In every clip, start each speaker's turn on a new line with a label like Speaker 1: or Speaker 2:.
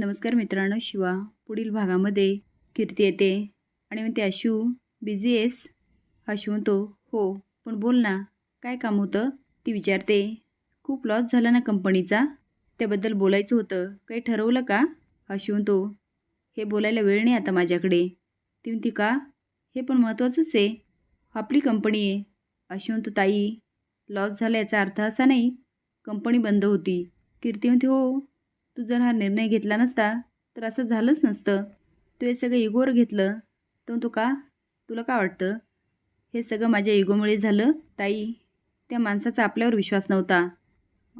Speaker 1: नमस्कार मित्रांनो शिवा पुढील भागामध्ये कीर्ती येते. आणि म्हणते अशू बिझी आहेस? अशू म्हणतो हो पण बोल ना काय काम होतं? ती विचारते. खूप लॉस झाला ना कंपनीचा त्याबद्दल बोलायचं होतं. काही ठरवलं का? अशू म्हणतो हे बोलायला वेळ नाही आता माझ्याकडे. ती म्हणते का? हे पण महत्त्वाचंच आहे. आपली कंपनी आहे. अशू म्हणतो ताई लॉस झाला याचा अर्थ असा नाही. कंपनी बंद होती. कीर्ती म्हणते हो तू जर हा निर्णय घेतला नसता तर असं झालंच नसतं. तू हे सगळं इगोवर घेतलं तर तू का? तुला का वाटतं? हे सगळं माझ्या इगोमुळे झालं ताई. त्या माणसाचा आपल्यावर विश्वास नव्हता.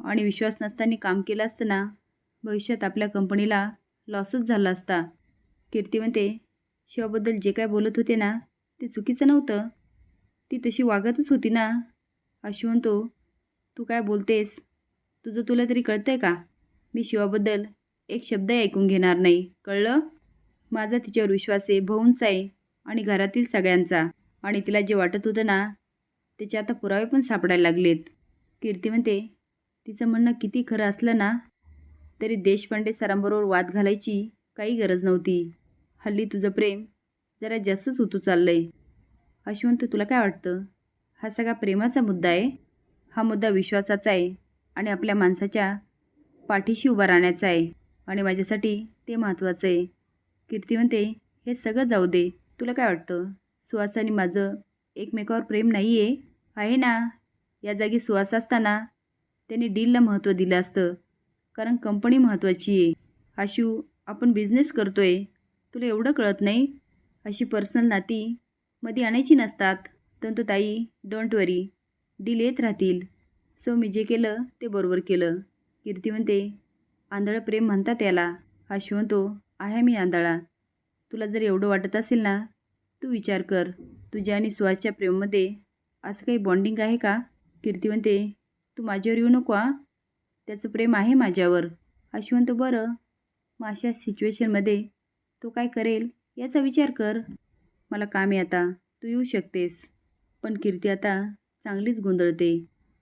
Speaker 1: आणि विश्वास नसताना काम केलं असतं ना भविष्यात आपल्या कंपनीला लॉसच झाला असता. कीर्ती म्हणते शिवाबद्दल जे काय बोलत होते ना ते चुकीचं नव्हतं. ती तशी वागतच होती ना. अशी म्हणतो तू काय बोलतेस? तुझं तुला तरी कळतं आहे का? मी शिवाबद्दल एक शब्दही ऐकून घेणार नाही. कळलं? माझा तिच्यावर विश्वास आहे भाऊंचा आहे आणि घरातील सगळ्यांचा. आणि तिला जे वाटत होतं ना त्याचे आता पुरावे पण सापडायला लागलेत. कीर्ती म्हणते तिचं म्हणणं किती खरं असलं ना तरी देशपांडे सरांबरोबर वाद घालायची काही गरज नव्हती. हल्ली तुझं प्रेम जरा जास्तच उतू चाललं आहे अशवंत तुला काय वाटतं? हा सगळा प्रेमाचा मुद्दा आहे. हा मुद्दा विश्वासाचा आहे आणि आपल्या माणसाच्या पाठीशी उभा राहण्याचा आहे. आणि माझ्यासाठी ते महत्त्वाचं आहे. कीर्ती म्हणते हे सगळं जाऊ दे. तुला काय वाटतं? सुहास आणि माझं एकमेकावर प्रेम नाही आहे आहे ना? या जागी सुहास असताना त्यांनी डीलला महत्त्व दिलं असतं. कारण कंपनी महत्त्वाची आहे. आशू आपण बिझनेस करतो आहे तुला एवढं कळत नाही? अशी पर्सनल नाती मध्ये आणायची नसतात. तर ताई डोंट वरी डील येत राहतील. सो मी जे केलं ते बरोबर केलं. कीर्ती म्हणते आंधळं प्रेम म्हणतात याला. आशू म्हणतो आहे मी आंधळा. तुला जर एवढं वाटत असेल ना तू विचार कर. तुझ्या आणि सुहासच्या प्रेममध्ये असं काही बॉन्डिंग आहे का? कीर्ती म्हणते तू माझ्यावर येऊ नको आ त्याचं प्रेम आहे माझ्यावर. आशू म्हणतो बरं. मग अशा सिच्युएशनमध्ये तो काय करेल याचा विचार कर. मला काम आहे आता. तू येऊ शकतेस. पण कीर्ती आता चांगलीच गोंधळते.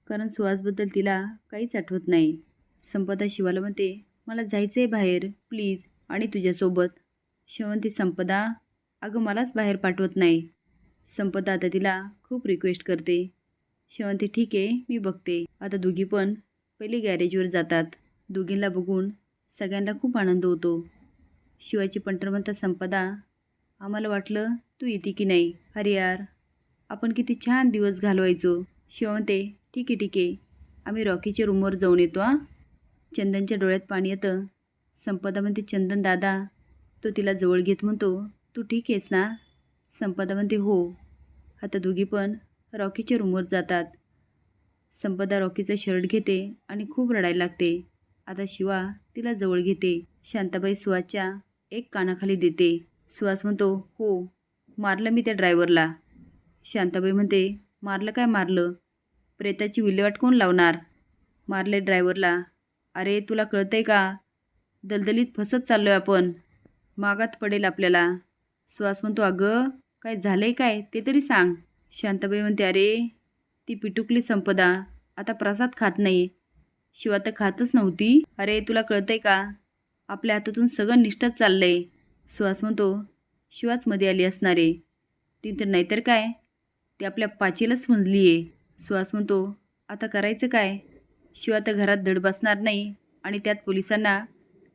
Speaker 1: कारण सुहासबद्दल तिला काहीच आठवत नाही. संपदा शिवाला म्हणते मला जायचं आहे बाहेर प्लीज आणि तुझ्यासोबत. शिवंती संपदा अगं मलाच बाहेर पाठवत नाही. संपदा आता तिला खूप रिक्वेस्ट करते. शिवंती ठीक आहे मी बघते. आता दोघी पण पहिले गॅरेजवर जातात. दोघींना बघून सगळ्यांना खूप आनंद होतो. शिवाची पंटर म्हणतात संपदा आम्हाला वाटलं तू येते की नाही. अरे यार आपण किती छान दिवस घालवायचो. शिव म्हणते ठीक आहे ठीक आहे. आम्ही रॉकीच्या रूमवर जाऊन येतो हां. चंदनच्या डोळ्यात पाणी येतं. संपदा म्हणते चंदन दादा तो तिला जवळ घेत म्हणतो तू ठीक आहेस ना? संपदा म्हणते हो. आता दोघी पण रॉकीच्या रूमवर जातात. संपदा रॉकीचा शर्ट घेते आणि खूप रडायला लागते. आता शिवा तिला जवळ घेते. शांताबाई सुहासच्या एक कानाखाली देते. सुहास म्हणतो हो मारलं मी त्या ड्रायव्हरला. शांताबाई म्हणते मारलं काय मारलं? प्रेताची विल्हेवाट कोण लावणार? मारले ड्रायव्हरला. अरे तुला कळतंय का? दलदलीत फसत चाललो आहे आपण. मागात पडेल आपल्याला. सुहास म्हणतो अगं काय झालं आहे काय? ते तरी सांग. शांताबाई म्हणते अरे ती पिटुकली संपदा. आता प्रसाद खात नाही शिवा तर खातच नव्हती. अरे तुला कळतंय का? आपल्या हातातून सगळं निष्ठच आहे सुहास म्हणतो शिवाच मध्ये आली असणार. आहे ती तर नाहीतर काय? ती आपल्या पाचीलाच मुंजली आहे सुहास म्हणतो आता करायचं काय? शिवाय तर घरात धड बसणार नाही आणि त्यात पोलिसांना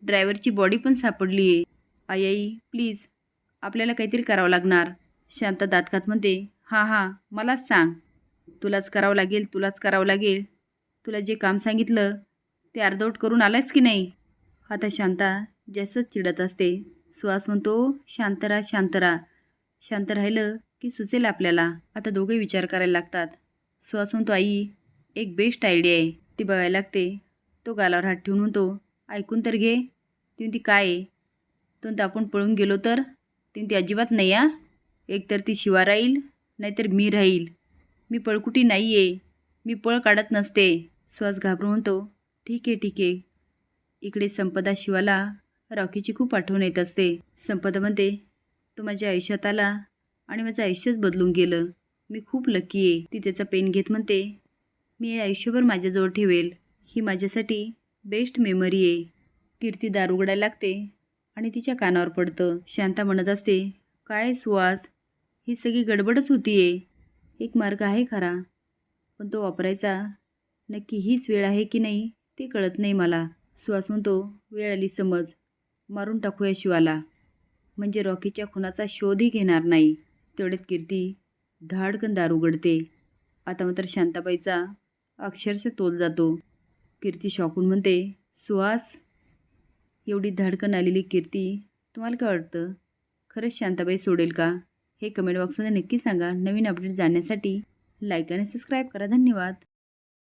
Speaker 1: ड्रायव्हरची बॉडी पण सापडली आहे. आई आई प्लीज आपल्याला काहीतरी करावं लागणार. शांत दातकात म्हणते हां हां मलाच सांग. तुलाच करावं लागेल तुलाच करावं लागेल. तुला जे काम सांगितलं ते अर्धवट करून आलायस की नाही? आता शांता जास्तच चिडत असते. सुहास म्हणतो शांत राहा शांत राहा. शांत राहिलं की सुचेल आपल्याला. आता दोघे विचार करायला लागतात. सुहास म्हणतो आई एक बेस्ट आयडिया आहे. ती बघायला लागते. तो गालावर हात ठेवून म्हणतो ऐकून तर घे. ती काय आहे? तो आपण पळून गेलो तर? ती अजिबात नाही आ एकतर ती शिवा राहील नाहीतर मी राहील. मी पळकुटी नाही आहे. मी पळ काढत नसते. श्वास घाबरून म्हणतो ठीक आहे ठीक आहे. इकडे संपदा शिवाला रॉकीची खूप आठवण येत असते. संपदा म्हणते तो माझ्या आयुष्यात आला आणि माझं आयुष्यच बदलून गेलं. मी खूप लकी आहे. ती त्याचा पेन घेत म्हणते मी आयुष्यभर माझ्याजवळ ठेवेल. ही माझ्यासाठी बेस्ट मेमरी आहे. कीर्ती दार उघडायला लागते आणि तिच्या कानावर पडतं. शांता म्हणत असते काय सुवास? ही सगळी गडबडच होती आहे एक मार्ग आहे खरा पण तो वापरायचा. नक्की हीच वेळ आहे की नाही ते कळत नाही मला. सुहास म्हणतो वेळ आली समज. मारून टाकूया शिवाला. म्हणजे रॉकीच्या खुनाचा शोधही घेणार नाही. तेवढ्यात कीर्ती धाडकन दार उघडते. आता मात्र शांताबाईचा अक्षरशः तोल जातो. कीर्ती शॉकून म्हणते सुहास एवढी धाडकन आलेली कीर्ती तुम्हाला काय वाटतं? खरंच शांताबाई सोडेल का? हे कमेंट बॉक्समध्ये नक्की सांगा. नवीन अपडेट जाणण्यासाठी लाईक आणि सबस्क्राईब करा. धन्यवाद.